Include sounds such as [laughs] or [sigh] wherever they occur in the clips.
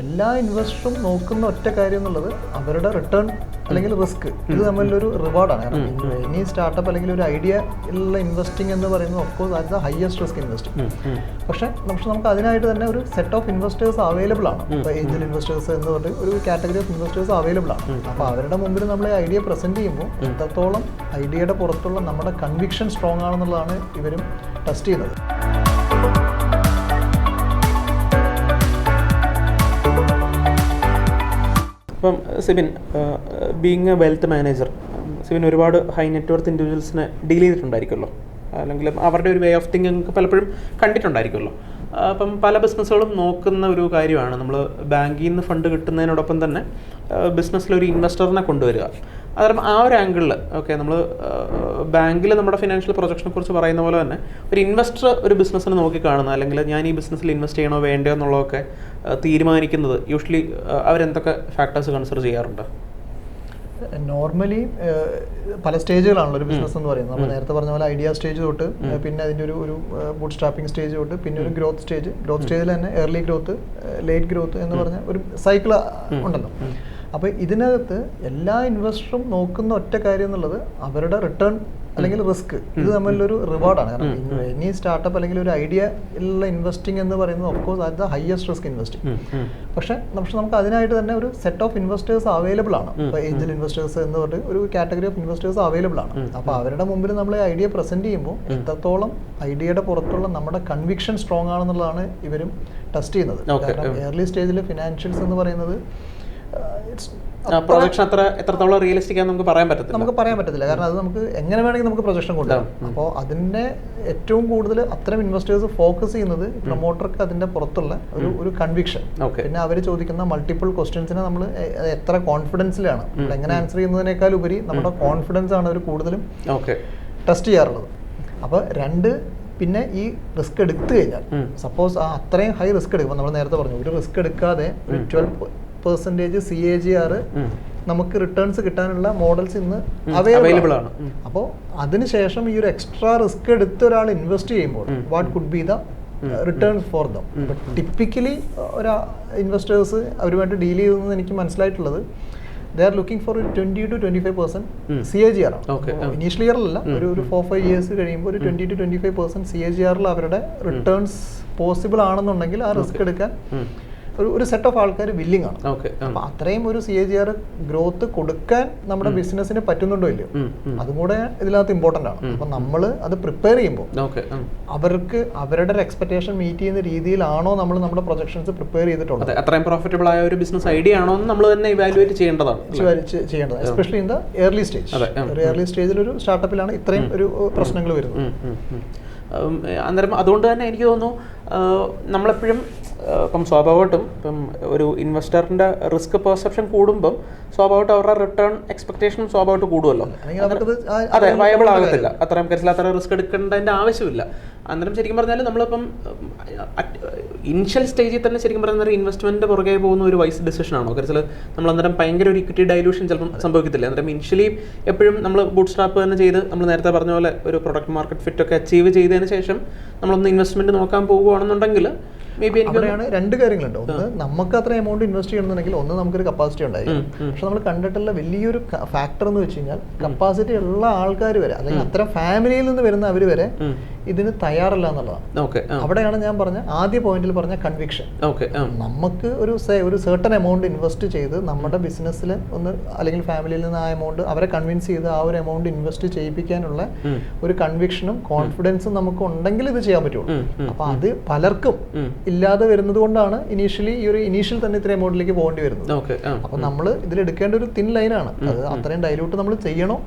എല്ലാ ഇൻവെസ്റ്ററും നോക്കുന്ന ഒറ്റ കാര്യം എന്നുള്ളത് അവരുടെ റിട്ടേൺ അല്ലെങ്കിൽ റിസ്ക് ഇത് തമ്മിലൊരു റിവാർഡാണ് കാരണം എനി സ്റ്റാർട്ടപ്പ് അല്ലെങ്കിൽ ഒരു ഐഡിയ ഉള്ള ഇൻവെസ്റ്റിംഗ് എന്ന് പറയുന്നത് ഓഫ്കോഴ്സ് അത് ഹയസ്റ്റ് റിസ്ക് ഇൻവെസ്റ്റിംഗ് പക്ഷെ പക്ഷെ നമുക്ക് അതിനായിട്ട് തന്നെ ഒരു സെറ്റ് ഓഫ് ഇൻവെസ്റ്റേഴ്സ് അവൈലബിൾ ആണ്. ഇപ്പോൾ ഏഞ്ചൽ ഇൻവെസ്റ്റേഴ്സ് എന്ന് പറഞ്ഞിട്ട് ഒരു കാറ്റഗറി ഓഫ് ഇൻവെസ്റ്റേഴ്സ് അവൈലബിൾ ആണ്. അപ്പോൾ അവരുടെ മുമ്പിൽ നമ്മൾ ഐഡിയ പ്രസന്റ് ചെയ്യുമ്പോൾ എത്രത്തോളം ഐഡിയയുടെ പുറത്തുള്ള നമ്മുടെ കൺവിക്ഷൻ സ്ട്രോങ് ആണെന്നുള്ളതാണ് ഇവരും ടെസ്റ്റ് ചെയ്യുന്നത്. അപ്പം Sibin being a wealth manager Sibin ഒരുപാട് ഹൈ നെറ്റ്വർത്ത് ഇൻഡിവിജ്വൽസിനെ ഡീൽ ചെയ്തിട്ടുണ്ടായിരിക്കുമല്ലോ. അല്ലെങ്കിൽ അവരുടെ ഒരു വേ ഓഫ് തിങ്കിങ് പലപ്പോഴും കണ്ടിട്ടുണ്ടായിരിക്കുമല്ലോ. അപ്പം പല ബിസിനസ്സുകളും നോക്കുന്ന ഒരു കാര്യമാണ്. നമ്മൾ ബാങ്കിൽ നിന്ന് ഫണ്ട് കിട്ടുന്നതിനോടൊപ്പം തന്നെ ബിസിനസ്സിലൊരു ഇൻവെസ്റ്ററിനെ കൊണ്ടുവരിക. അന്നേരം ആ ഒരു ആംഗിളിൽ ഓക്കെ നമ്മൾ ബാങ്കിൽ നമ്മുടെ ഫിനാൻഷ്യൽ പ്രൊജക്ഷനെ കുറിച്ച് പറയുന്ന പോലെ തന്നെ ഒരു ഇൻവെസ്റ്റർ ഒരു ബിസിനസ്സിനെ നോക്കി കാണുന്ന അല്ലെങ്കിൽ ഞാൻ ഈ ബിസിനസ്സിൽ ഇൻവെസ്റ്റ് ചെയ്യണോ വേണ്ടയോ എന്നുള്ളതൊക്കെ തീരുമാനിക്കുന്നത് യൂഷ്വലി അവരെന്തൊക്കെ ഫാക്ടേഴ്സ് കൺസിഡർ ചെയ്യാറുണ്ട്? നോർമലി പല സ്റ്റേജുകളാണല്ലോ ഒരു ബിസിനസ് എന്ന് പറയുന്നത്. നമ്മൾ നേരത്തെ പറഞ്ഞ പോലെ ഐഡിയ സ്റ്റേജ് തൊട്ട് പിന്നെ അതിന്റെ ഒരു ഒരു ബൂട്ട് സ്റ്റാപ്പിംഗ് സ്റ്റേജ് തൊട്ട് പിന്നെ ഒരു ഗ്രോത്ത് സ്റ്റേജ് ഗ്രോത്ത് സ്റ്റേജിൽ തന്നെ ഏർലി ഗ്രോത്ത് ലേറ്റ് ഗ്രോത്ത് എന്ന് പറഞ്ഞ ഒരു സൈക്കിൾ ഉണ്ടല്ലോ. അപ്പോൾ ഇതിനകത്ത് എല്ലാ ഇൻവെസ്റ്ററും നോക്കുന്ന ഒറ്റ കാര്യം എന്നുള്ളത് അവരുടെ റിട്ടേൺ അല്ലെങ്കിൽ റിസ്ക് ഇത് തമ്മിലൊരു റിവാർഡാണ് കാരണം എനി സ്റ്റാർട്ടപ്പ് അല്ലെങ്കിൽ ഒരു ഐഡിയ ഉള്ള ഇൻവെസ്റ്റിംഗ് എന്ന് പറയുന്നത് of of course the highest risk investing പക്ഷേ പക്ഷെ നമുക്ക് അതിനായിട്ട് തന്നെ ഒരു സെറ്റ് ഓഫ് ഇൻവെസ്റ്റേഴ്സ് അവൈലബിൾ ആണ്. ഇപ്പോൾ ഏഞ്ചൽ ഇൻവെസ്റ്റേഴ്സ് എന്ന് പറഞ്ഞിട്ട് ഒരു കാറ്റഗറി ഓഫ് ഇൻവെസ്റ്റേഴ്സ് അവൈലബിൾ ആണ്. അപ്പോൾ അവരുടെ മുമ്പിൽ നമ്മൾ ഈ ഐഡിയ പ്രസന്റ് ചെയ്യുമ്പോൾ എത്രത്തോളം ഐഡിയയുടെ പുറത്തുള്ള നമ്മുടെ കൺവിക്ഷൻ സ്ട്രോങ് ആണെന്നുള്ളതാണ് ഇവരും ടെസ്റ്റ് ചെയ്യുന്നത്. കാരണം ഏർലി സ്റ്റേജിൽ ഫിനാൻഷ്യൽസ് എന്ന് പറയുന്നത് പ്രൊജക്ഷൻ അത്ര എത്രത്തോളം റിയലിസ്റ്റിക് ആണെന്ന് നമുക്ക് പറയാൻ പറ്റത്തില്ല. നമുക്ക് പറയാൻ പറ്റത്തില്ല. കാരണം അത് നമുക്ക് എങ്ങനെ വേണമെങ്കിൽ നമുക്ക് പ്രൊജക്ഷൻ കൊണ്ടുവരാം. അപ്പോൾ അതിന്റെ ഏറ്റവും കൂടുതൽ അത്തരം ഇൻവെസ്റ്റേഴ്സ് ഫോക്കസ് ചെയ്യുന്നത് പ്രൊമോട്ടർക്ക് അതിന്റെ പുറത്തുള്ള ഒരു ഒരു കൺവിക്ഷൻ. പിന്നെ അവർ ചോദിക്കുന്ന മൾട്ടിപ്പിൾ ക്വസ്റ്റ്യൻസിനെ നമ്മൾ എത്ര കോൺഫിഡൻസിലാണ് എങ്ങനെ ആൻസർ ചെയ്യുന്നതിനേക്കാൾ ഉപരി നമ്മുടെ കോൺഫിഡൻസ് ആണ് അവർ കൂടുതലും ടെസ്റ്റ് ചെയ്യാറുള്ളത്. അപ്പോൾ രണ്ട് പിന്നെ ഈ റിസ്ക് എടുത്തു കഴിഞ്ഞാൽ. സപ്പോസ് ആ അത്രയും ഹൈ റിസ്ക് എടുക്കുമ്പോൾ നമ്മൾ നേരത്തെ പറഞ്ഞു ഒരു റിസ്ക് എടുക്കാതെ ഒരു twelve percentage C A G R നമുക്ക് റിട്ടേൺസ് കിട്ടാനുള്ള മോഡൽസ് ഇന്ന് അവൈലബിൾ ആണ്. അപ്പോൾ അതിനുശേഷം ഈ ഒരു എക്സ്ട്രാ റിസ്ക് എടുത്ത് ഒരാൾ ഇൻവെസ്റ്റ് ചെയ്യുമ്പോൾ what could be the return for them typically ഒരു ഇൻവെസ്റ്റേഴ്സ് അവരുമായിട്ട് ഡീൽ ചെയ്തതെന്ന് എനിക്ക് മനസ്സിലായിട്ടുള്ളത് ദേ ആർ ലുക്കിംഗ് ഫോർ ഒരു twenty two twenty five percent C A G R ആണ് ഇനീഷ്യൽ ഇയറിലല്ല ഒരു ഒരു ഫോർ ഫൈവ് ഇയേഴ്സ് കഴിയുമ്പോൾ ഒരു twenty two twenty five percent C A G ആറിൽ അവരുടെ റിട്ടേൺസ് പോസിബിൾ ആണെന്നുണ്ടെങ്കിൽ ആ റിസ്ക് എടുക്കാൻ ഒരു ഒരു സെറ്റ് ഓഫ് ആൾക്കാർ വില്ലിംഗ് ആണ്. അപ്പൊ അത്രയും ഒരു C A G R growth കൊടുക്കാൻ നമ്മുടെ ബിസിനസ്സിന് പറ്റുന്നുണ്ടോ ഇല്ലയോ? അതും കൂടെ ഇതിനകത്ത് ഇമ്പോർട്ടന്റ് ആണ്. അപ്പൊ നമ്മൾ അത് പ്രിപ്പയർ ചെയ്യുമ്പോൾ അവർക്ക് അവരുടെ ഒരു എക്സ്പെക്ടേഷൻ മീറ്റ് ചെയ്യുന്ന രീതിയിലാണോ നമ്മൾ നമ്മുടെ പ്രൊജക്ഷൻസ് പ്രിപ്പയർ ചെയ്തിട്ടുള്ളത്. അത്രയും പ്രോഫിറ്റബിൾ ആയ ഒരു ബിസിനസ് ഐഡിയ ആണോ നമ്മൾ തന്നെ ഇവാലുവേറ്റ് ചെയ്യേണ്ടതാണ് ചെയ്യേണ്ടത്. Especially in the early stage ഒരു ഏർലി സ്റ്റേജിൽ ഒരു സ്റ്റാർട്ടപ്പിലാണ് ഇത്രയും ഒരു പ്രശ്നങ്ങൾ വരുന്നത്. അന്നേരം അതുകൊണ്ട് തന്നെ എനിക്ക് തോന്നുന്നു നമ്മളെപ്പോഴും ഇപ്പം സ്വാഭാവികമായിട്ടും ഇപ്പം ഒരു ഇൻവെസ്റ്ററിന്റെ റിസ്ക് പെർസെപ്ഷൻ കൂടുമ്പം സ്വാഭാവികമായിട്ടും അവരുടെ റിട്ടേൺ എക്സ്പെക്ടേഷൻ സ്വാഭാവികമായിട്ട് കൂടുമല്ലോ അതെ വയബിൾ ആകത്തില്ല. അത്രയും കാര്യത്തിൽ അത്ര റിസ്ക് എടുക്കേണ്ടതിന്റെ ആവശ്യമില്ല. അന്നേരം ശരിക്കും പറഞ്ഞാൽ നമ്മളിപ്പം ഇനിഷ്യൽ സ്റ്റേജിൽ തന്നെ ശരിക്കും പറഞ്ഞാൽ ഒരു ഇൻവെസ്റ്റ്മെന്റ് പുറകെ പോകുന്ന ഒരു വൈസ് ഡിസിഷൻ ആണോ? കരുതൽ നമ്മൾ അന്നേരം ഭയങ്കര ഒരു ഇക്വിറ്റി ഡൈലൂഷൻ ചിലപ്പം സംഭവിക്കത്തില്ല. അന്നേരം ഇനിഷ്യലി എപ്പോഴും നമ്മൾ ബൂട്ട് സ്റ്റാപ്പ് തന്നെ ചെയ്ത് നമ്മൾ നേരത്തെ പറഞ്ഞ പോലെ ഒരു പ്രൊഡക്റ്റ് മാർക്കറ്റ് ഫിറ്റ് ഒക്കെ അച്ചീവ് ചെയ്തതിന് ശേഷം നമ്മളൊന്ന് ഇൻവെസ്റ്റ്മെന്റ് നോക്കാൻ പോകുകയാണെന്നുണ്ടെങ്കിൽ മേ ബി അവിടെയാണ് രണ്ട് കാര്യങ്ങളുണ്ട്. ഒന്ന് നമുക്ക് അത്ര എമൗണ്ട് ഇൻവെസ്റ്റ് ചെയ്യണമെന്നുണ്ടെങ്കിൽ ഒന്ന് നമുക്കൊരു കപ്പാസിറ്റി ഉണ്ടായിരിക്കും പക്ഷെ നമ്മൾ കണ്ടിട്ടുള്ള വലിയൊരു ഫാക്ടർ എന്ന് വെച്ച് കഴിഞ്ഞാൽ കപ്പാസിറ്റി ഉള്ള ആൾക്കാർ വരെ അല്ലെങ്കിൽ അത്തരം ഫാമിലിയിൽ നിന്ന് വരുന്ന അവർ വരെ ഇതിന് തയ്യാറല്ല എന്നുള്ളതാണ് ഓക്കെ അവിടെയാണ് ഞാൻ പറഞ്ഞ ആദ്യ പോയിന്റിൽ പറഞ്ഞ കൺവിക്ഷൻ ഓക്കെ നമുക്ക് ഒരു ഒരു സെർട്ടൺ എമൗണ്ട് ഇൻവെസ്റ്റ് ചെയ്ത് നമ്മുടെ ബിസിനസ്സിൽ ഒന്ന് അല്ലെങ്കിൽ ഫാമിലിയിൽ നിന്ന് ആ എമൗണ്ട് അവരെ കൺവിൻസ് ചെയ്ത് ആ ഒരു എമൗണ്ട് ഇൻവെസ്റ്റ് ചെയ്യിപ്പിക്കാനുള്ള ഒരു കൺവിക്ഷനും കോൺഫിഡൻസും നമുക്ക് ഉണ്ടെങ്കിൽ ഇത് ചെയ്യാൻ പറ്റുള്ളൂ. അപ്പൊ അത് പലർക്കും ഇല്ലാതെ വരുന്നത് കൊണ്ടാണ് ഇനീഷ്യലി ഈ ഒരു ഇനീഷ്യൽ തന്നെ ഇത്ര എമൗണ്ടിലേക്ക് പോകേണ്ടി വരുന്നത്. അപ്പൊ നമ്മൾ ഇതിൽ എടുക്കേണ്ട ഒരു തിൻ ലൈനാണ് അത് അത്രയും ഡൈലൂട്ട് നമ്മൾ ചെയ്യണോ?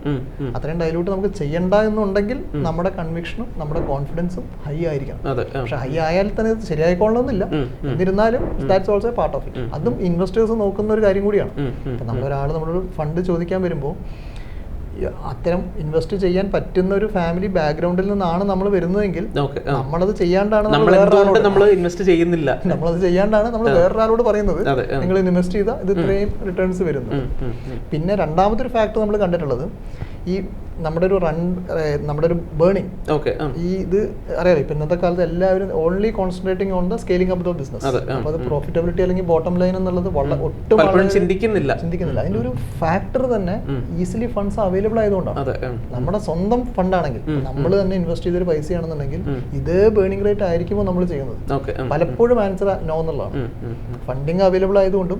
അത്രയും ഡൈലൂട്ട് നമുക്ക് ചെയ്യണ്ട എന്നുണ്ടെങ്കിൽ നമ്മുടെ കൺവിക്ഷനും നമ്മുടെ കോൺഫിഡൻസും ഹൈ ആയിരിക്കണം. പക്ഷെ ഹൈ ആയാൽ തന്നെ ഇത് ശരിയായിക്കൊള്ളണമെന്നില്ല. എന്നിരുന്നാലും that's also part of it അതും ഇൻവെസ്റ്റേഴ്സ് നോക്കുന്ന ഒരു കാര്യം കൂടിയാണ്. ഇപ്പം നമ്മളൊരാൾ നമ്മളൊരു ഫണ്ട് ചോദിക്കാൻ വരുമ്പോൾ അത്തരം ഇൻവെസ്റ്റ് ചെയ്യാൻ പറ്റുന്ന ഒരു ഫാമിലി ബാക്ക്ഗ്രൗണ്ടിൽ നിന്നാണ് നമ്മൾ വരുന്നതെങ്കിൽ. നമ്മളത് ചെയ്യാണ്ടാണ് നമ്മൾ ഇൻവെസ്റ്റ് ചെയ്യുന്നില്ല? [laughs] നമ്മളത് ചെയ്യാണ്ടാണ് നമ്മൾ വേറൊരാളോട് പറയുന്നത്. നിങ്ങൾ ഇൻവെസ്റ്റ് ചെയ്താൽ ഇത് ഇത്രയും റിട്ടേൺസ് വരുന്നു. പിന്നെ രണ്ടാമത്തെ ഒരു ഫാക്ട് നമ്മൾ കണ്ടിട്ടുള്ളത് ഈ നമ്മുടെ ഒരു റൺ നമ്മുടെ ഒരു ബേണിംഗ് ഓക്കെ ഈ ഇത് അറിയാലോ ഇപ്പൊ ഇന്നത്തെ കാലത്ത് എല്ലാവരും only concentrating on the scaling up the business അപ്പൊ അപ്പോൾ അത് പ്രോഫിറ്റബിലിറ്റി അല്ലെങ്കിൽ ബോട്ടം ലൈൻ എന്നുള്ളത് വളരെ ഒട്ടും ചിന്തിക്കുന്നില്ല. ചിന്തിക്കുന്നില്ല. അതിന്റെ ഒരു ഫാക്ടർ തന്നെ ഈസിലി ഫണ്ട്സ് അവൈലബിൾ ആയതുകൊണ്ടാണ്. നമ്മുടെ സ്വന്തം ഫണ്ടാണെങ്കിൽ നമ്മൾ തന്നെ ഇൻവെസ്റ്റ് ചെയ്തൊരു പൈസയാണെന്നുണ്ടെങ്കിൽ ഇതേ ബേണിംഗ് റേറ്റ് ആയിരിക്കുമ്പോൾ നമ്മൾ ചെയ്യുന്നത്. പലപ്പോഴും ആൻസർ നോ എന്നുള്ളതാണ്. ഫണ്ടിങ് അവൈലബിൾ ആയതുകൊണ്ടും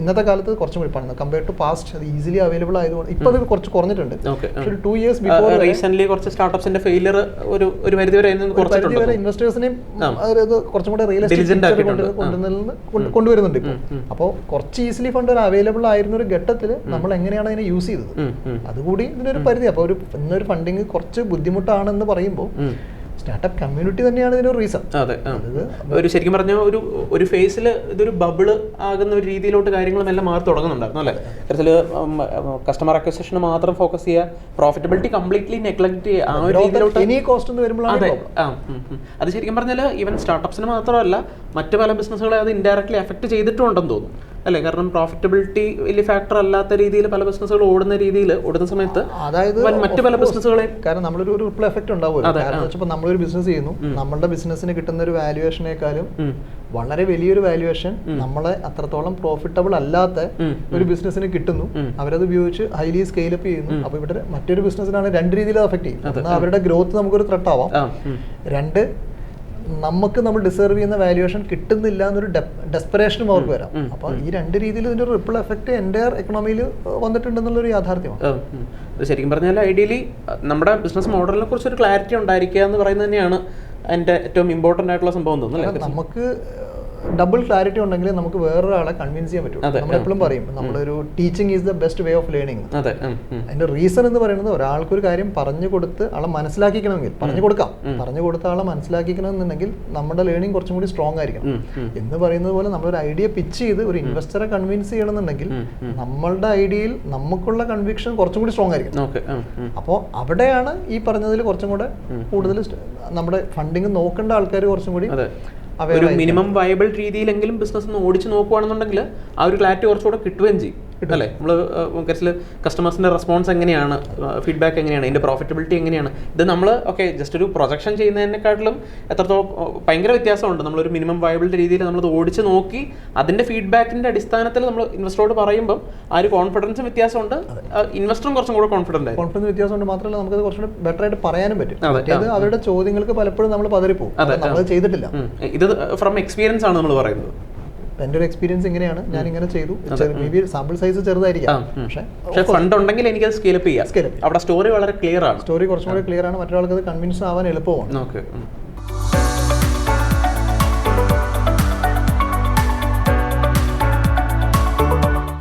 ഇന്നത്തെ കാലത്ത് കുറച്ചും പണം കമ്പയർ ടു പാസ്റ്റ് അത് ഈസിലി അവൈലബിൾ ആയതുകൊണ്ട് ഇപ്പൊ അത് കുറച്ച് കുറഞ്ഞിട്ടുണ്ട്. ടു ഇയേഴ്സ് ബിഫോർ റീസെന്റ് കുറച്ച് സ്റ്റാർട്ടപ്സിന്റെ ഫെയിലിയർ ഒരു ഒരു പരിധി വരെ കുറച്ചിട്ടുണ്ട്? വരെ ഇൻവെസ്റ്റേഴ്സിനെയും അതായത് കുറച്ചും കൂടെ റിയൽ. എസ്റ്റേറ്റ് കൊണ്ടുവരുന്നുണ്ട് ഇപ്പോൾ അപ്പോൾ കുറച്ച് ഈസിലി ഫണ്ട് അവൈലബിൾ ആയിരുന്ന ഒരു ഘട്ടത്തിൽ നമ്മൾ എങ്ങനെയാണ് അതിനെ യൂസ് ചെയ്തത്? അതുകൂടി ഇതിനൊരു പരിധി. അപ്പോൾ ഒരു ഇന്നൊരു ഫണ്ടിങ് കുറച്ച് ബുദ്ധിമുട്ടാണെന്ന് പറയുമ്പോൾ. സ്റ്റാർട്ടപ്പ് കമ്മ്യൂണിറ്റി തന്നെയാണ് ഇതിനൊരു റീസൺ അതെ. ഒരു ശരിക്കും പറഞ്ഞ ഒരു ഒരു ഫേസിൽ ഇതൊരു ബബിൾ ആകുന്ന ഒരു രീതിയിലോട്ട് കാര്യങ്ങളും എല്ലാം മാറി തുടങ്ങുന്നുണ്ടായിരുന്നു അല്ലേ തരത്തിൽ കസ്റ്റമർ അക്വസിഷന് മാത്രം ഫോക്കസ് ചെയ്യുക പ്രോഫിറ്റബിലിറ്റി കംപ്ലീറ്റ്ലി നെഗ്ലക്ട് ചെയ്യുക ആ ഒരു രീതിയിലോട്ട് എനി കോസ്റ്റ് വരുമ്പോഴാണ് അതെ ആ. അത് ശരിക്കും പറഞ്ഞാൽ ഈവൻ സ്റ്റാർട്ടപ്സിന് മാത്രമല്ല മറ്റു പല ബിസിനസ്സുകളെ അത് ഇൻഡയറക്ട്ലി എഫക്ട് ചെയ്തിട്ടുണ്ടെന്ന് തോന്നുന്നു അല്ലേ? കാരണം പ്രോഫിറ്റബിലിറ്റി വലിയ ഫാക്ടർ അല്ലാത്ത രീതിയിൽ പല ബിസിനസ്സുകൾ ഓടുന്ന രീതിയിൽ ഓടുന്ന സമയത്ത് അതായത് മറ്റ് പല ബിസിനസ്സുകളെ കാരണം നമ്മളൊരു ഒരു റിപ്പിൾ എഫക്റ്റ് ഉണ്ടാവുമല്ലോ. നമ്മളൊരു ബിസിനസ് ചെയ്യുന്നു. നമ്മുടെ ബിസിനസ്സിന് കിട്ടുന്ന ഒരു വാല്യുവേഷനേക്കാളും വളരെ വലിയൊരു വാല്യുവേഷൻ നമ്മളെ അത്രത്തോളം പ്രോഫിറ്റബിൾ അല്ലാത്ത ഒരു ബിസിനസ്സിന് കിട്ടുന്നു. അവരത് ഉപയോഗിച്ച് ഹൈലി സ്കെയിൽ അപ്പ് ചെയ്യുന്നു. അപ്പൊ ഇവിടെ മറ്റൊരു ബിസിനസ്സിനാണ് രണ്ട് രീതിയിൽ അഫക്ട് ചെയ്യും അവരുടെ ഗ്രോത്ത് നമുക്കൊരു ത്രട്ടാവാം ആവാം. രണ്ട് നമുക്ക് നമ്മൾ ഡിസേർവ് ചെയ്യുന്ന വാല്യുവേഷൻ കിട്ടുന്നില്ല എന്നൊരു ഡെസ്പറേഷനും അവർക്ക് വരാം. അപ്പൊ ഈ രണ്ട് രീതിയിൽ ഇതിന്റെ റിപ്പിൾ എഫക്ട് എന്റെ എക്കണോമിയിൽ വന്നിട്ടുണ്ടെന്നുള്ളൊരു യാഥാർത്ഥ്യമാണ്. ശരിക്കും പറഞ്ഞാൽ ഐഡിയലി നമ്മുടെ ബിസിനസ് മോഡലിനെ കുറിച്ച് ഒരു ക്ലാരിറ്റി ഉണ്ടായിരിക്കുക എന്ന് പറയുന്നത് തന്നെയാണ് അതിന്റെ ഏറ്റവും ഇമ്പോർട്ടന്റ് ആയിട്ടുള്ള സംഭവം തോന്നുന്നു നമുക്ക് ഡബിൾ ക്ലാരിറ്റി ഉണ്ടെങ്കിൽ നമുക്ക് വേറൊരാളെ കൺവിൻസ് ചെയ്യാൻ പറ്റും. നമ്മൾ എപ്പോഴും പറയും നമ്മളൊരു teaching is the best way of learning. അതിന്റെ റീസൺ എന്ന് പറയുന്നത് ഒരാൾക്കൊരു കാര്യം പറഞ്ഞു കൊടുത്ത് ആളെ മനസ്സിലാക്കിക്കണമെങ്കിൽ പറഞ്ഞു കൊടുക്കാം. പറഞ്ഞു കൊടുത്ത ആളെ മനസ്സിലാക്കിക്കണമെന്നുണ്ടെങ്കിൽ നമ്മുടെ ലേണിംഗ് കുറച്ചും കൂടി സ്ട്രോങ് ആയിരിക്കണം. എന്ന് പറയുന്നത് പോലെ നമ്മളൊരു ഐഡിയ പിച്ച് ചെയ്ത് ഒരു ഇൻവെസ്റ്ററെ കൺവിൻസ് ചെയ്യണമെന്നുണ്ടെങ്കിൽ നമ്മളുടെ ഐഡിയയിൽ നമുക്കുള്ള കൺവിക്ഷൻ കുറച്ചും കൂടി സ്ട്രോങ് ആയിരിക്കണം. ഉം. അപ്പോൾ അവിടെയാണ് ഈ പറഞ്ഞതിൽ കുറച്ചും കൂടെ കൂടുതൽ നമ്മുടെ ഫണ്ടിങ് നോക്കേണ്ട ആൾക്കാർ കുറച്ചും കൂടി ഒരു മിനിമം വയബിൾ രീതിയിലെങ്കിലും ബിസിനസ് ഒന്ന് ഓടിച്ചു നോക്കുവാണെന്നുണ്ടെങ്കിൽ ആ ഒരു ക്ലാരിറ്റി കുറച്ചുകൂടെ കിട്ടുകയും ചെയ്യും. അല്ലേ? നമ്മൾ കേസിൽ കസ്റ്റമേഴ്സിന്റെ റെസ്പോൺസ് എങ്ങനെയാണ്? ഫീഡ്ബാക്ക് എങ്ങനെയാണ്? ഇതിന്റെ പ്രോഫിറ്റബിലിറ്റി എങ്ങനെയാണ്? ഇത് നമ്മൾ ഓക്കെ ജസ്റ്റ് ഒരു പ്രൊജക്ഷൻ ചെയ്യുന്നതിനെക്കാട്ടിലും എത്രത്തോളം ഭയങ്കര വ്യത്യാസമുണ്ട്. നമ്മളൊരു മിനിമം വയബിൾ രീതിയിൽ നമ്മളത് ഓടിച്ച് നോക്കി അതിന്റെ ഫീഡ്ബാക്കിന്റെ അടിസ്ഥാനത്തിൽ നമ്മൾ ഇൻവെസ്റ്ററോട് പറയുമ്പം ആ ഒരു കോൺഫിഡൻസും വ്യത്യാസമുണ്ട്. ഇൻവെസ്റ്ററും കുറച്ചും കൂടെ കോൺഫിഡന്റ് ആയി കോൺഫിഡൻസ് വ്യത്യാസമുണ്ട്. മാത്രമല്ല നമുക്കത് കുറച്ചുകൂടി ബെറ്റർ ആയിട്ട് പറയാനും പറ്റും. അതെ, അവരുടെ ചോദ്യങ്ങൾക്ക് പലപ്പോഴും നമ്മൾ പതറിപ്പോകും അതെ, നമ്മൾ ചെയ്തിട്ടില്ല. ഇത് ഫ്രം എക്സ്പീരിയൻസ് ആണ് നമ്മൾ പറയുന്നത്. എന്റെ ഒരു എക്സ്പീരിയൻസ് ഇങ്ങനെയാണ്. ഞാൻ ഇങ്ങനെ ചെയ്തു. മേ ബി സാമ്പിൾ സൈസ് ചെറുതായിരിക്കാം. പക്ഷേ ഫണ്ട് ഉണ്ടെങ്കിൽ എനിക്ക് സ്കെയിലപ്പ് ചെയ്യാം. അവിടെ സ്റ്റോറി വളരെ ക്ലിയർ ആണ്. സ്റ്റോറി കുറച്ചും കൂടി ക്ലിയർ ആണ്. മറ്റൊരാൾക്ക് അത് കൺവിൻസ് ആവാൻ എളുപ്പമാണ്. ഓക്കെ